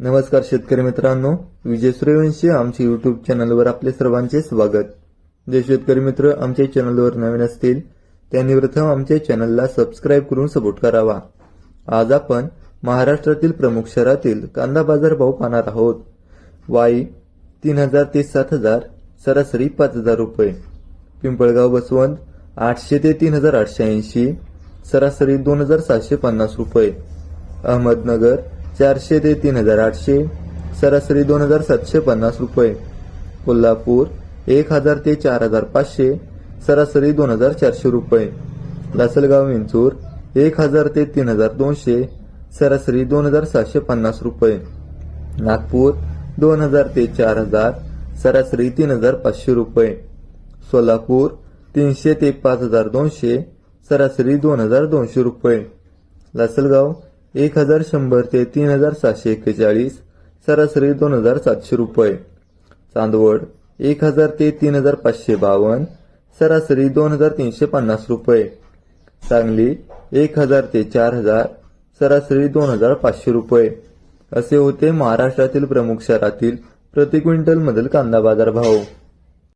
नमस्कार शेतकरी मित्रांनो. विजय सूर्यवंशी आमच्या युट्यूब चॅनलवर आपले सर्वांचे स्वागत. जे शेतकरी मित्र आमच्या चॅनलवर नवीन असतील त्यांनी प्रथम आमच्या चॅनलला सबस्क्राईब करून सपोर्ट करावा. आज आपण महाराष्ट्रातील प्रमुख शहरातील कांदा बाजार भाव पाहणार आहोत. वाई तीन हजार ते सात हजार सरासरी पाच हजार रुपये. पिंपळगाव बसवंत आठशे ते तीन हजार आठशे ऐंशी सरासरी दोन हजार सातशे पन्नास रुपये. अहमदनगर चारशे ते तीन हजार आठशे सरासरी दोन हजार सातशे पन्नास रुपये. कोल्हापूर एक हजार ते चार हजार पाचशे सरासरी दोन हजार चारशे रुपये. लासलगाव विंचूर एक हजार ते तीन हजार दोनशे सरासरी दोन हजार सातशे पन्नास रुपये. नागपूर दोन हजार ते चार हजार सरासरी तीन हजार पाचशे रुपये. सोलापूर तीनशे ते पाच हजार दोनशे सरासरी दोन हजार दोनशे रुपये. लासलगाव एक हजार शंभर ते तीन हजार सातशे एक्केचाळीस सरासरी दोन हजार सातशे रुपये. चांदवड एक हजार ते तीन हजार पाचशे बावन्न सरासरी दोन हजार तीनशे पन्नास रुपये. सांगली एक हजार ते चार हजार सरासरी दोन हजार पाचशे रुपये. असे होते महाराष्ट्रातील प्रमुख शहरातील प्रति क्विंटल मधील कांदा बाजार भाव